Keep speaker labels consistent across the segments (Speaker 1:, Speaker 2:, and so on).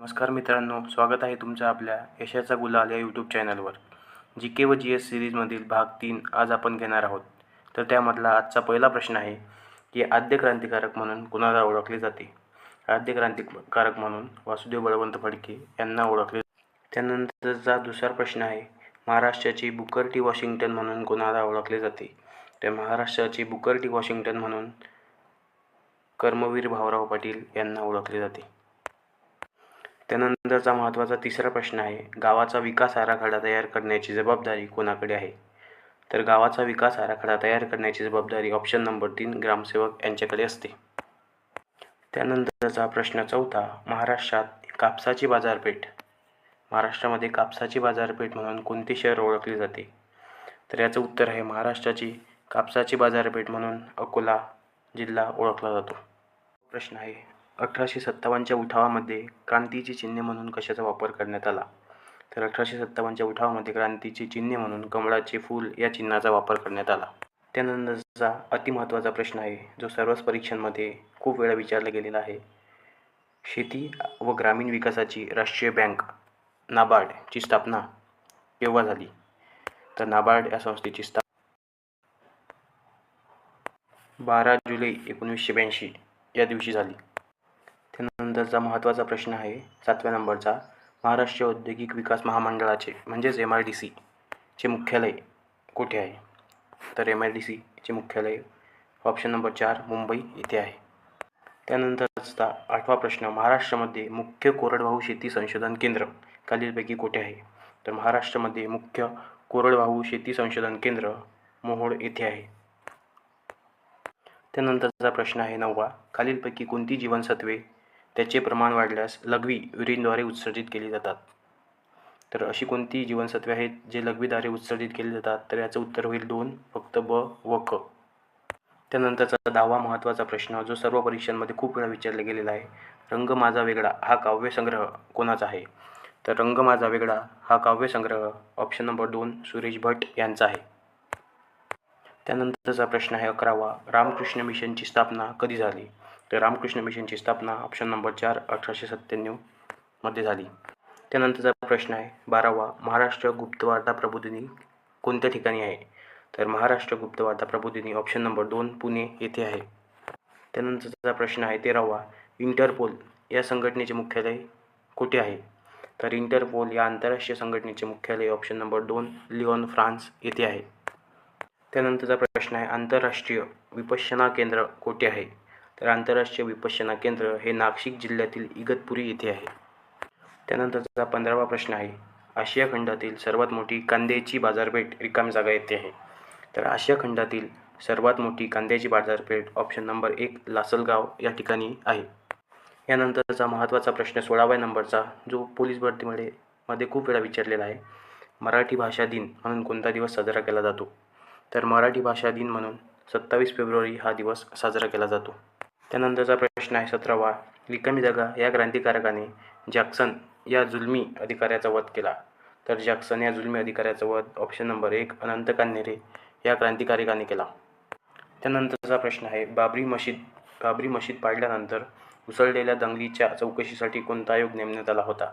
Speaker 1: नमस्कार मित्रांनो स्वागत आहे तुमचं आपल्या यशाचा गुलाल या यूट्यूब चॅनलवर जी के व जी एस सिरीजमधील भाग तीन आज आपण घेणार आहोत. तर त्यामधला आजचा पहिला प्रश्न आहे की आद्य क्रांतिकारक म्हणून कुणाला ओळखले जाते? आद्य क्रांतिकारक म्हणून वासुदेव बळवंत फडके यांना ओळखले त्यानंतरचा दुसरा प्रश्न आहे महाराष्ट्राची बुकर टी वॉशिंग्टन म्हणून कोणाला ओळखले जाते? तर महाराष्ट्राची बुकर टी वॉशिंग्टन म्हणून कर्मवीर भाऊराव पाटील यांना ओळखले जाते. त्यानंतरचा महत्त्वाचा तिसरा प्रश्न आहे गावाचा विकास आराखडा तयार करण्याची जबाबदारी कोणाकडे आहे? तर गावाचा विकास आराखडा तयार करण्याची जबाबदारी ऑप्शन नंबर तीन ग्रामसेवक यांच्याकडे असते. त्यानंतरचा प्रश्न चौथा महाराष्ट्रात कापसाची बाजारपेठ. महाराष्ट्रामध्ये कापसाची बाजारपेठ म्हणून कोणते शहर ओळखले जाते? तर याचं उत्तर आहे महाराष्ट्राची कापसाची बाजारपेठ म्हणून अकोला जिल्हा ओळखला जातो. प्रश्न आहे अठराशे सत्तावन्नच्या उठावामध्ये क्रांतीची चिन्हे म्हणून कशाचा वापर करण्यात आला? तर अठराशे सत्तावन्नच्या उठावामध्ये क्रांतीची चिन्हे म्हणून कमळाचे फूल या चिन्हाचा वापर करण्यात आला. त्यानंतरचा अतिमहत्त्वाचा प्रश्न आहे जो सर्वच परीक्षांमध्ये खूप वेळा विचारला गेलेला आहे. शेती व ग्रामीण विकासाची राष्ट्रीय बँक नाबार्डची स्थापना केव्हा झाली? तर नाबार्ड या संस्थेची स्थापना बारा जुलै एकोणीसशे ब्याऐंशी या दिवशी झाली. त्यानंतरचा महत्त्वाचा प्रश्न आहे. सातव्या नंबरचा महाराष्ट्र औद्योगिक विकास महामंडळाचे म्हणजेच एम आय डी सीचे मुख्यालय कुठे आहे? तर एम आय डी सीचे मुख्यालय ऑप्शन नंबर चार मुंबई येथे आहे. त्यानंतरचा आठवा प्रश्न महाराष्ट्रामध्ये मुख्य कोरडवाहू शेती संशोधन केंद्र खालीलपैकी कुठे आहे? तर महाराष्ट्रामध्ये मुख्य कोरडवाहू शेती संशोधन केंद्र मोहोळ येथे आहे. त्यानंतरचा प्रश्न आहे नववा खालीलपैकी कोणती जीवनसत्वे त्याचे प्रमाण वाढल्यास लघवी युरिनद्वारे उत्सर्जित केली जातात. तर अशी कोणती जीवनसत्वे आहेत जे लघवीद्वारे उत्सर्जित केली जातात? तर याचं उत्तर होईल दोन फक्त ब व क त्यानंतरचा दहावा महत्त्वाचा प्रश्न जो सर्व परीक्षांमध्ये खूप वेळा विचारला गेलेला आहे रंग माझा वेगळा हा काव्यसंग्रह कोणाचा आहे? तर रंग माझा वेगळा हा काव्यसंग्रह ऑप्शन नंबर दोन सुरेश भट यांचा आहे. त्यानंतरचा प्रश्न आहे अकरावा रामकृष्ण मिशनची स्थापना कधी झाली? तर रामकृष्ण मिशनची स्थापना ऑप्शन नंबर चार अठराशे सत्त्याण्णवमध्ये झाली. त्यानंतरचा प्रश्न आहे बारावा महाराष्ट्र गुप्तवार्ता प्रबोधिनी कोणत्या ठिकाणी आहे? तर महाराष्ट्र गुप्तवार्ता प्रबोधिनी ऑप्शन नंबर दोन पुणे येथे आहे. त्यानंतरचा प्रश्न आहे तेरावा इंटरपोल या संघटनेचे मुख्यालय कुठे आहे? तर इंटरपोल या आंतरराष्ट्रीय संघटनेचे मुख्यालय ऑप्शन नंबर दोन लिओन फ्रान्स येथे आहे. त्यानंतरचा प्रश्न आहे आंतरराष्ट्रीय विपश्यना केंद्र कोठे आहे? तर आंतरराष्ट्रीय विपश्यना केंद्र हे नाशिक जिल्ह्यातील इगतपुरी येथे आहे. त्यानंतरचा पंधरावा प्रश्न आहे आशिया खंडातील सर्वात मोठी कांद्याची बाजारपेठ रिकामी जागा येथे आहे. तर आशिया खंडातील सर्वात मोठी कांद्याची बाजारपेठ ऑप्शन नंबर एक लासलगाव या ठिकाणी आहे. यानंतरचा महत्त्वाचा प्रश्न सोळाव्या नंबरचा जो पोलीस भरतीमध्ये मध्ये खूप वेळा विचारलेला आहे. मराठी भाषा दिन म्हणून कोणता दिवस साजरा केला जातो? तर मराठी भाषा दिन म्हणून सत्तावीस फेब्रुवारी हा दिवस साजरा केला जातो. त्यानंतरचा प्रश्न आहे सतरावा. रिकामी जागा या क्रांतिकारकाने जॅक्सन या जुलमी अधिकाऱ्याचा वध केला. तर जॅक्सन या जुलमी अधिकाऱ्याचा वध ऑप्शन नंबर एक अनंत कान्हेरे या क्रांतिकारकाने केला. त्यानंतरचा प्रश्न आहे बाबरी मशीद बाबरी मशीद पाडल्यानंतर उसळलेल्या दंगलीच्या चौकशीसाठी कोणता आयोग नेमण्यात आला होता?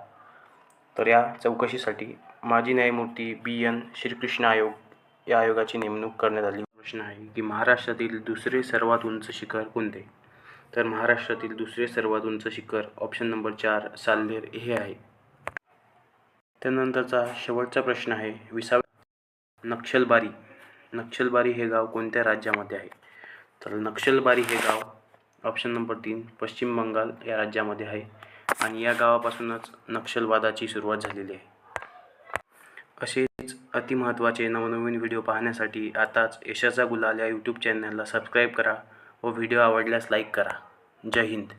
Speaker 1: तर या चौकशीसाठी माजी न्यायमूर्ती बी एन श्रीकृष्ण आयोग या आयोगाची नेमणूक करण्यात आली. प्रश्न आहे की महाराष्ट्रातील दुसरे सर्वात उंच शिखर कोणते? तर महाराष्ट्रातील दुसरे सर्वात उंच शिखर ऑप्शन नंबर चार साल्हेर हे आहे. त्यानंतरचा शेवटचा प्रश्न आहे विसाव नक्षलबारी. नक्षलबारी हे गाव कोणत्या राज्यामध्ये आहे? तर नक्षलबारी हे गाव ऑप्शन नंबर तीन पश्चिम बंगाल या राज्यामध्ये आहे आणि या गावापासूनच नक्षलवादाची सुरुवात झालेली आहे. असेच अतिमहत्त्वाचे नवनवीन व्हिडिओ पाहण्यासाठी आताच यशाचा गुलाल या यूट्यूब चॅनलला सबस्क्राईब करा. व व्हिडिओ आवडल्यास लाईक करा. जय हिंद.